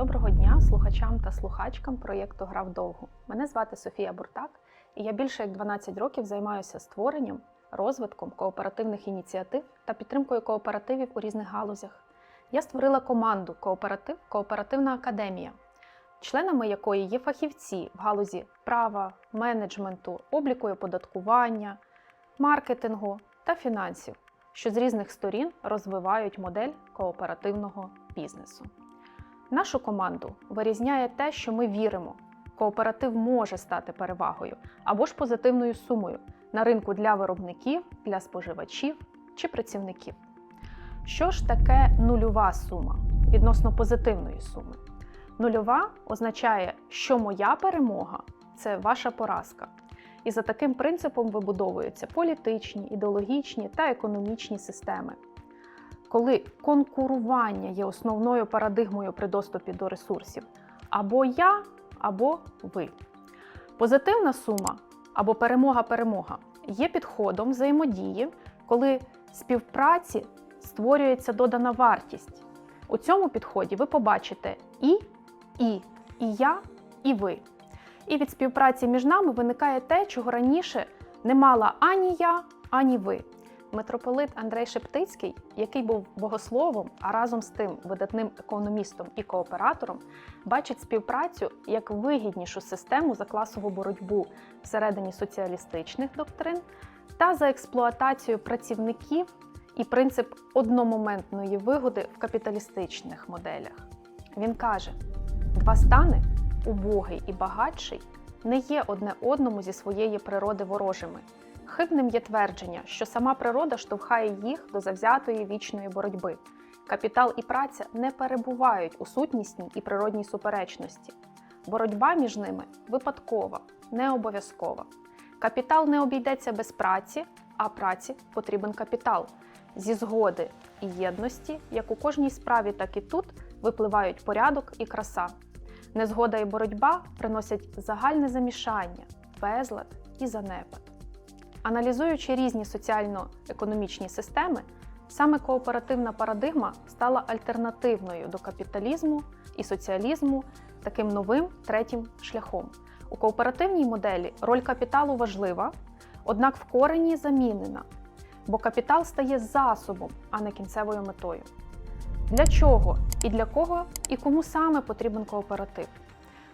Доброго дня слухачам та слухачкам проєкту Гра вдовгу. Мене звати Софія Буртак, і я більше як 12 років займаюся створенням, розвитком кооперативних ініціатив та підтримкою кооперативів у різних галузях. Я створила команду Кооператив Кооперативна академія, членами якої є фахівці в галузі права, менеджменту, обліку і оподаткування, маркетингу та фінансів, що з різних сторін розвивають модель кооперативного бізнесу. Нашу команду вирізняє те, що ми віримо. Кооператив може стати перевагою або ж позитивною сумою на ринку для виробників, для споживачів чи працівників. Що ж таке нульова сума відносно позитивної суми? Нульова означає, що моя перемога це ваша поразка. І за таким принципом вибудовуються політичні, ідеологічні та економічні системи коли конкурування є основною парадигмою при доступі до ресурсів, або я, або ви. Позитивна сума або перемога-перемога є підходом взаємодії, коли співпраці створюється додана вартість. У цьому підході ви побачите і, і, і я, і ви. І від співпраці між нами виникає те, чого раніше не мала ані я, ані ви. Митрополит Андрей Шептицький, який був богословом, а разом з тим видатним економістом і кооператором, бачить співпрацю як вигіднішу систему за класову боротьбу всередині соціалістичних доктрин та за експлуатацію працівників і принцип одномоментної вигоди в капіталістичних моделях. Він каже: два стани убогий і багатший не є одне одному зі своєї природи ворожими. Хибним є твердження, що сама природа штовхає їх до завзятої вічної боротьби. Капітал і праця не перебувають у сутнісній і природній суперечності. Боротьба між ними випадкова, не обов'язкова. Капітал не обійдеться без праці, а праці потрібен капітал. Зі згоди і єдності, як у кожній справі, так і тут випливають порядок і краса. Незгода і боротьба приносять загальне замішання, безлад і занепад. Аналізуючи різні соціально-економічні системи, саме кооперативна парадигма стала альтернативною до капіталізму і соціалізму таким новим третім шляхом. У кооперативній моделі роль капіталу важлива, однак в корені замінена, бо капітал стає засобом, а не кінцевою метою. Для чого і для кого і кому саме потрібен кооператив?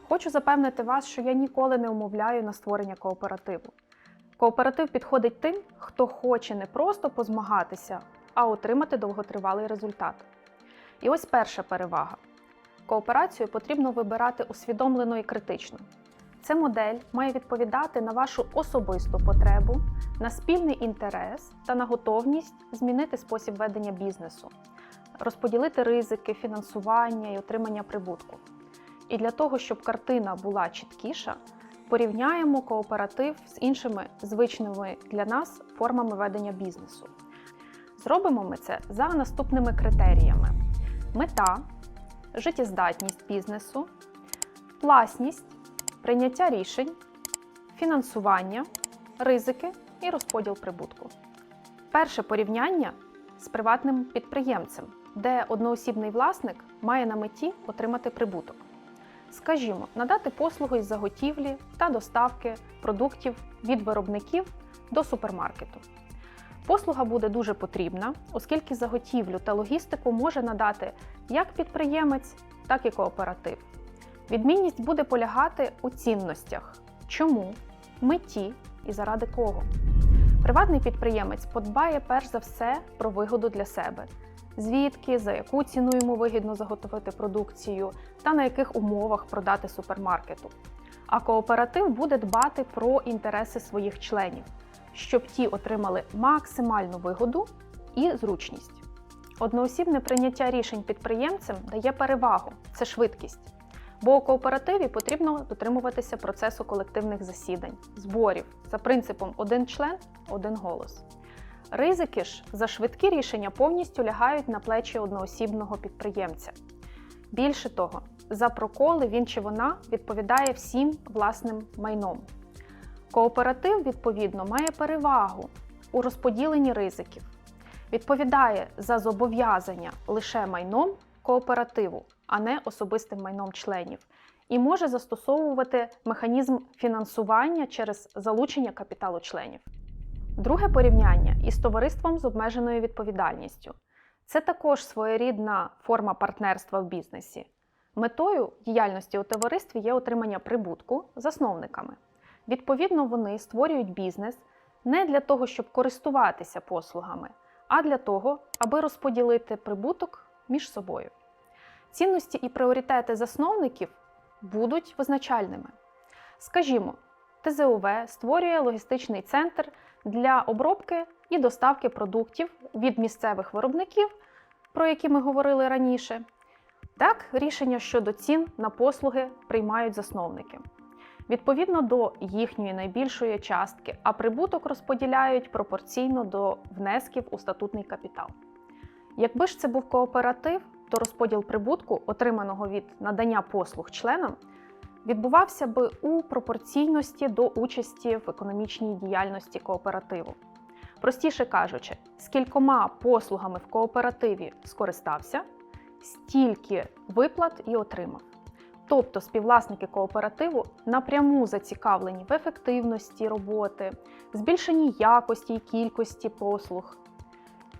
Хочу запевнити вас, що я ніколи не умовляю на створення кооперативу. Кооператив підходить тим, хто хоче не просто позмагатися, а отримати довготривалий результат. І ось перша перевага: кооперацію потрібно вибирати усвідомлено і критично. Ця модель має відповідати на вашу особисту потребу, на спільний інтерес та на готовність змінити спосіб ведення бізнесу, розподілити ризики, фінансування і отримання прибутку. І для того, щоб картина була чіткіша, порівняємо кооператив з іншими звичними для нас формами ведення бізнесу. Зробимо ми це за наступними критеріями: мета, життєздатність бізнесу, власність, прийняття рішень, фінансування, ризики і розподіл прибутку. Перше порівняння з приватним підприємцем, де одноосібний власник має на меті отримати прибуток. Скажімо, надати послуги із заготівлі та доставки продуктів від виробників до супермаркету. Послуга буде дуже потрібна, оскільки заготівлю та логістику може надати як підприємець, так і кооператив. Відмінність буде полягати у цінностях, чому, меті і заради кого. Приватний підприємець подбає перш за все про вигоду для себе звідки, за яку ціну йому вигідно заготовити продукцію та на яких умовах продати супермаркету. А кооператив буде дбати про інтереси своїх членів, щоб ті отримали максимальну вигоду і зручність. Одноосібне прийняття рішень підприємцем дає перевагу це швидкість. Бо у кооперативі потрібно дотримуватися процесу колективних засідань, зборів за принципом один член один голос. Ризики ж за швидкі рішення повністю лягають на плечі одноосібного підприємця. Більше того, за проколи він чи вона відповідає всім власним майном. Кооператив, відповідно, має перевагу у розподіленні ризиків, відповідає за зобов'язання лише майном кооперативу, а не особистим майном членів, і може застосовувати механізм фінансування через залучення капіталу членів. Друге порівняння із товариством з обмеженою відповідальністю. Це також своєрідна форма партнерства в бізнесі. Метою діяльності у товаристві є отримання прибутку засновниками. Відповідно, вони створюють бізнес не для того, щоб користуватися послугами, а для того, аби розподілити прибуток між собою. Цінності і пріоритети засновників будуть визначальними. Скажімо, ТЗУВ створює логістичний центр для обробки і доставки продуктів від місцевих виробників, про які ми говорили раніше. Так, рішення щодо цін на послуги приймають засновники. Відповідно до їхньої найбільшої частки, а прибуток розподіляють пропорційно до внесків у статутний капітал. Якби ж це був кооператив, то розподіл прибутку, отриманого від надання послуг членам, відбувався би у пропорційності до участі в економічній діяльності кооперативу. Простіше кажучи, скількома послугами в кооперативі скористався, стільки виплат і отримав. Тобто співвласники кооперативу напряму зацікавлені в ефективності роботи, збільшенні якості і кількості послуг.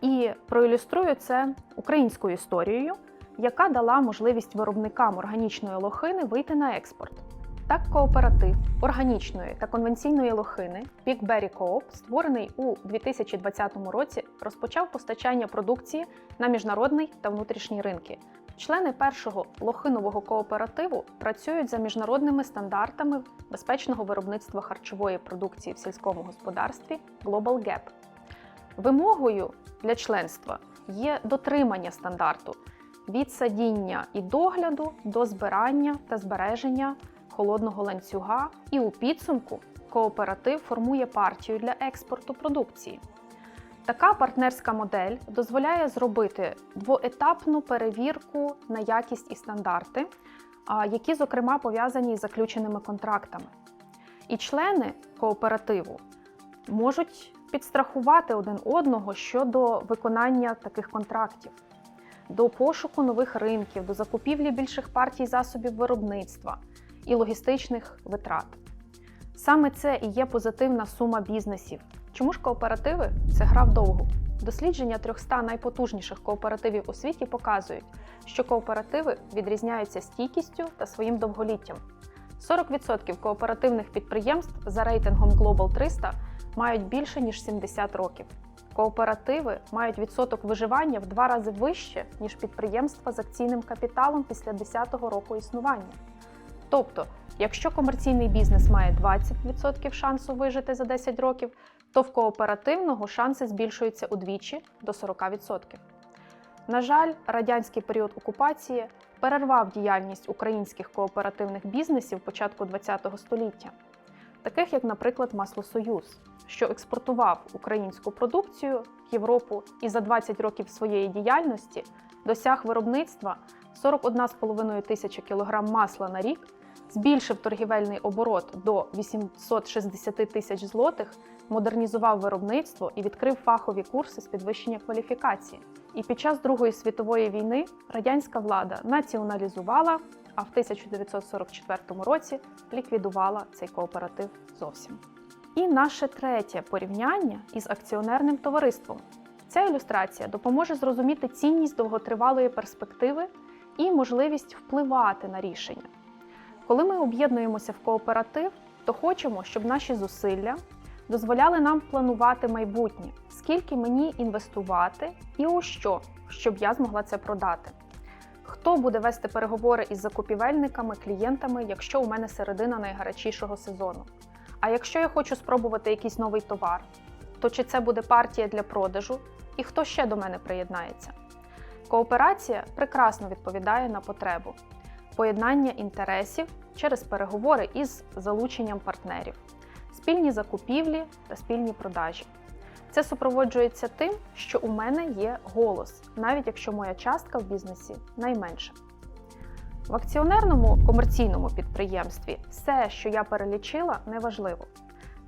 І проілюструю це українською історією, яка дала можливість виробникам органічної лохини вийти на експорт. Так, кооператив органічної та конвенційної лохини Пікбері Coop, створений у 2020 році, розпочав постачання продукції на міжнародний та внутрішній ринки. Члени першого лохинового кооперативу працюють за міжнародними стандартами безпечного виробництва харчової продукції в сільському господарстві Global Gap. Вимогою для членства є дотримання стандарту від садіння і догляду до збирання та збереження холодного ланцюга, і у підсумку кооператив формує партію для експорту продукції. Така партнерська модель дозволяє зробити двоетапну перевірку на якість і стандарти, які, зокрема, пов'язані із заключеними контрактами. І члени кооперативу можуть підстрахувати один одного щодо виконання таких контрактів, до пошуку нових ринків, до закупівлі більших партій засобів виробництва і логістичних витрат. Саме це і є позитивна сума бізнесів. Чому ж кооперативи це гра вдовгу? Дослідження 300 найпотужніших кооперативів у світі показують, що кооперативи відрізняються стійкістю та своїм довголіттям. 40% кооперативних підприємств за рейтингом Global 300 мають більше ніж 70 років. Кооперативи мають відсоток виживання в два рази вище, ніж підприємства з акційним капіталом після 10-го року існування. Тобто, якщо комерційний бізнес має 20% шансу вижити за 10 років, то в кооперативного шанси збільшуються удвічі до 40%. На жаль, радянський період окупації перервав діяльність українських кооперативних бізнесів початку ХХ століття, таких як, наприклад, Маслосоюз, що експортував українську продукцію в Європу і за 20 років своєї діяльності досяг виробництва 41,5 тисячі кілограм масла на рік, збільшив торгівельний оборот до 860 тисяч злотих, модернізував виробництво і відкрив фахові курси з підвищення кваліфікації. І під час Другої світової війни радянська влада націоналізувала, а в 1944 році ліквідувала цей кооператив зовсім. І наше третє порівняння із акціонерним товариством. Ця ілюстрація допоможе зрозуміти цінність довготривалої перспективи і можливість впливати на рішення. Коли ми об'єднуємося в кооператив, то хочемо, щоб наші зусилля дозволяли нам планувати майбутнє, скільки мені інвестувати і у що, щоб я змогла це продати. Хто буде вести переговори із закупівельниками, клієнтами, якщо у мене середина найгарячішого сезону? А якщо я хочу спробувати якийсь новий товар, то чи це буде партія для продажу і хто ще до мене приєднається? Кооперація прекрасно відповідає на потребу поєднання інтересів через переговори із залученням партнерів, спільні закупівлі та спільні продажі. Це супроводжується тим, що у мене є голос, навіть якщо моя частка в бізнесі найменша. В акціонерному комерційному підприємстві все, що я перелічила, неважливо.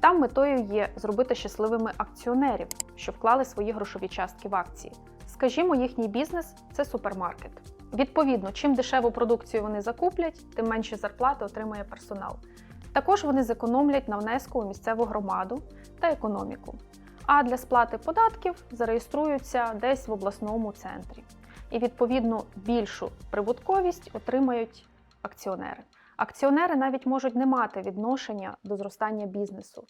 Там метою є зробити щасливими акціонерів, що вклали свої грошові частки в акції. Скажімо, їхній бізнес це супермаркет. Відповідно, чим дешеву продукцію вони закуплять, тим менші зарплати отримує персонал. Також вони зекономлять на внеску у місцеву громаду та економіку. А для сплати податків зареєструються десь в обласному центрі. І відповідно більшу прибутковість отримають акціонери. Акціонери навіть можуть не мати відношення до зростання бізнесу.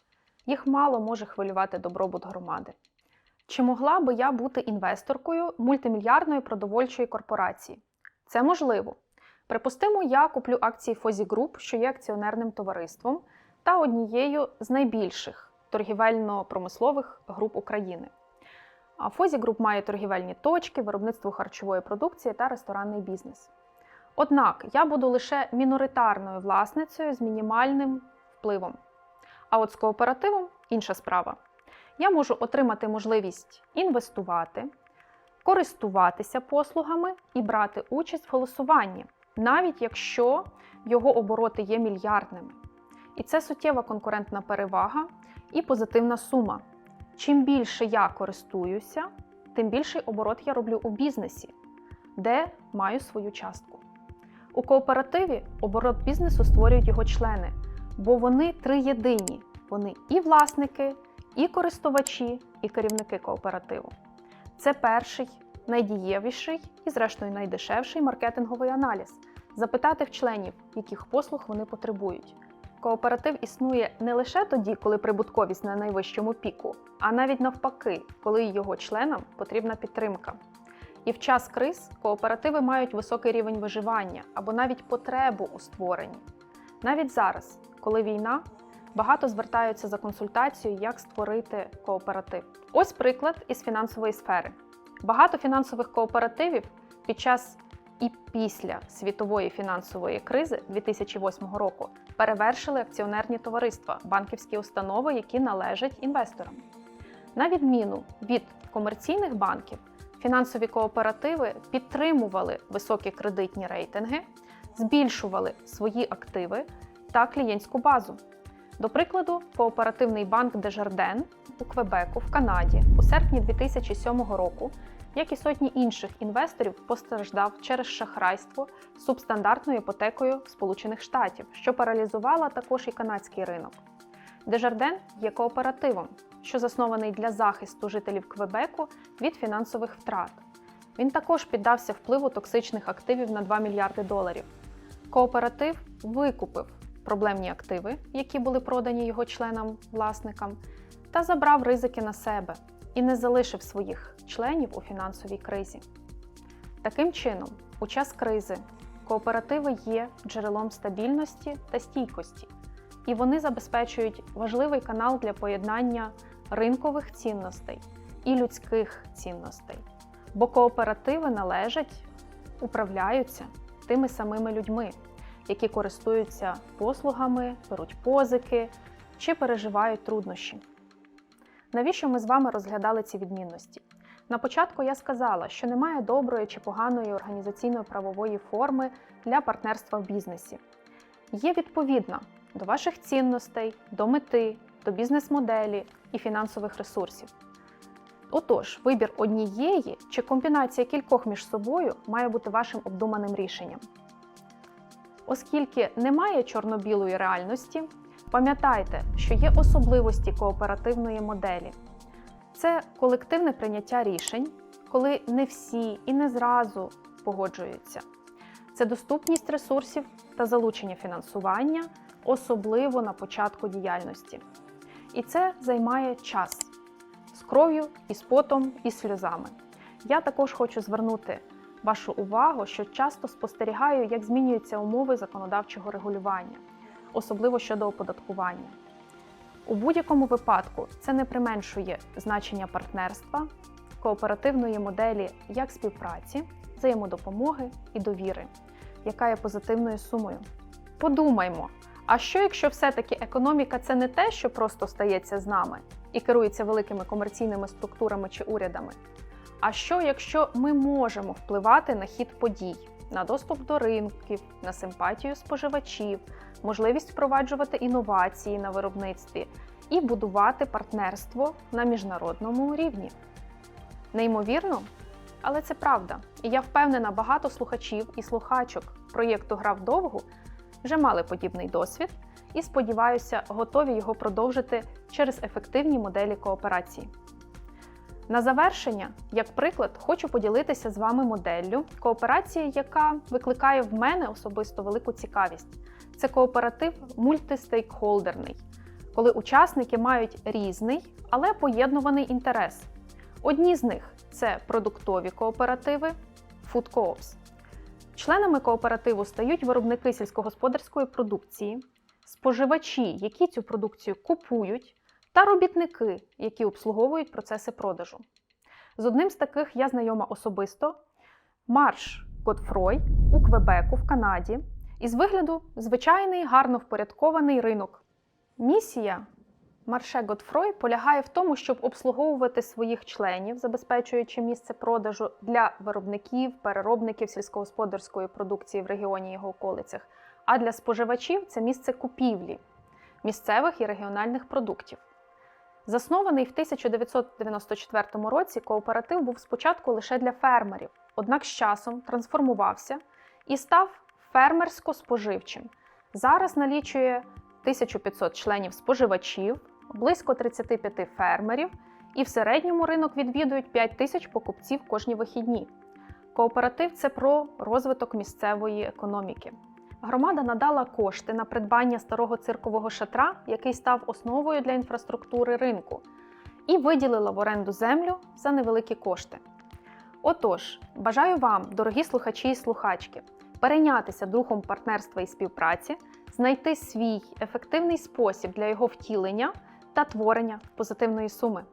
Їх мало може хвилювати добробут громади. Чи могла би я бути інвесторкою мультимільярдної продовольчої корпорації? Це можливо. Припустимо, я куплю акції Фозі Груп, що є акціонерним товариством, та однією з найбільших торгівельно-промислових груп України. А Фозі Груп має торгівельні точки, виробництво харчової продукції та ресторанний бізнес. Однак я буду лише міноритарною власницею з мінімальним впливом. А от з кооперативом інша справа. Я можу отримати можливість інвестувати, користуватися послугами і брати участь в голосуванні, навіть якщо його обороти є мільярдними. І це суттєва конкурентна перевага і позитивна сума. Чим більше я користуюся, тим більший оборот я роблю у бізнесі, де маю свою частку. У кооперативі оборот бізнесу створюють його члени, бо вони триєдині. Вони і власники, і користувачі, і керівники кооперативу. Це перший, найдієвіший і, зрештою, найдешевший маркетинговий аналіз запитати в членів, яких послуг вони потребують. Кооператив існує не лише тоді, коли прибутковість на найвищому піку, а навіть навпаки, коли його членам потрібна підтримка. І в час криз кооперативи мають високий рівень виживання або навіть потребу у створенні. Навіть зараз, коли війна, багато звертаються за консультацією, як створити кооператив. Ось приклад із фінансової сфери. Багато фінансових кооперативів під час і після світової фінансової кризи 2008 року перевершили акціонерні товариства, банківські установи, які належать інвесторам. На відміну від комерційних банків, фінансові кооперативи підтримували високі кредитні рейтинги, збільшували свої активи та клієнтську базу. До прикладу, кооперативний банк Дежарден у Квебеку в Канаді у серпні 2007 року, як і сотні інших інвесторів, постраждав через шахрайство субстандартною іпотекою Сполучених Штатів, що паралізувала також і канадський ринок. Дежарден є кооперативом, що заснований для захисту жителів Квебеку від фінансових втрат. Він також піддався впливу токсичних активів на 2 мільярди доларів. Кооператив викупив проблемні активи, які були продані його членам-власникам, та забрав ризики на себе і не залишив своїх членів у фінансовій кризі. Таким чином, у час кризи кооперативи є джерелом стабільності та стійкості, і вони забезпечують важливий канал для поєднання ринкових цінностей і людських цінностей. Бо кооперативи належать, управляються тими самими людьми, які користуються послугами, беруть позики чи переживають труднощі. Навіщо ми з вами розглядали ці відмінності? На початку я сказала, що немає доброї чи поганої організаційно-правової форми для партнерства в бізнесі. Є відповідна до ваших цінностей, до мети, до бізнес-моделі і фінансових ресурсів. Отож, вибір однієї чи комбінація кількох між собою має бути вашим обдуманим рішенням. Оскільки немає чорно-білої реальності, пам'ятайте, що є особливості кооперативної моделі. Це колективне прийняття рішень, коли не всі і не зразу погоджуються. Це доступність ресурсів та залучення фінансування, особливо на початку діяльності. І це займає час з кров'ю, і з потом, і сльозами. Я також хочу звернути вашу увагу, що часто спостерігаю, як змінюються умови законодавчого регулювання, особливо щодо оподаткування. У будь-якому випадку це не применшує значення партнерства, кооперативної моделі як співпраці, взаємодопомоги і довіри, яка є позитивною сумою. Подумаймо, а що якщо все-таки економіка це не те, що просто стається з нами і керується великими комерційними структурами чи урядами? А що, якщо ми можемо впливати на хід подій, на доступ до ринків, на симпатію споживачів, можливість впроваджувати інновації на виробництві і будувати партнерство на міжнародному рівні? Неймовірно? Але це правда. І я впевнена, багато слухачів і слухачок проєкту Гра вдовгу вже мали подібний досвід і, сподіваюся, готові його продовжити через ефективні моделі кооперації. На завершення, як приклад, хочу поділитися з вами моделлю кооперації, яка викликає в мене особисто велику цікавість. Це кооператив мультистейкхолдерний, коли учасники мають різний, але поєднуваний інтерес. Одні з них це продуктові кооперативи Co-ops. Членами кооперативу стають виробники сільськогосподарської продукції, споживачі, які цю продукцію купують, та робітники, які обслуговують процеси продажу. З одним з таких я знайома особисто Марш Godfroy у Квебеку в Канаді. Із вигляду звичайний гарно впорядкований ринок. Місія Марше Godfroy полягає в тому, щоб обслуговувати своїх членів, забезпечуючи місце продажу для виробників, переробників сільськогосподарської продукції в регіоні його околицях, а для споживачів це місце купівлі місцевих і регіональних продуктів. Заснований в 1994 році, кооператив був спочатку лише для фермерів, однак з часом трансформувався і став фермерсько-споживчим. Зараз налічує 1500 членів споживачів, близько 35 фермерів, і в середньому ринок відвідують 5 тисяч покупців кожні вихідні. Кооператив це про розвиток місцевої економіки. Громада надала кошти на придбання старого циркового шатра, який став основою для інфраструктури ринку, і виділила в оренду землю за невеликі кошти. Отож, бажаю вам, дорогі слухачі і слухачки, перейнятися духом партнерства і співпраці, знайти свій ефективний спосіб для його втілення та творення позитивної суми.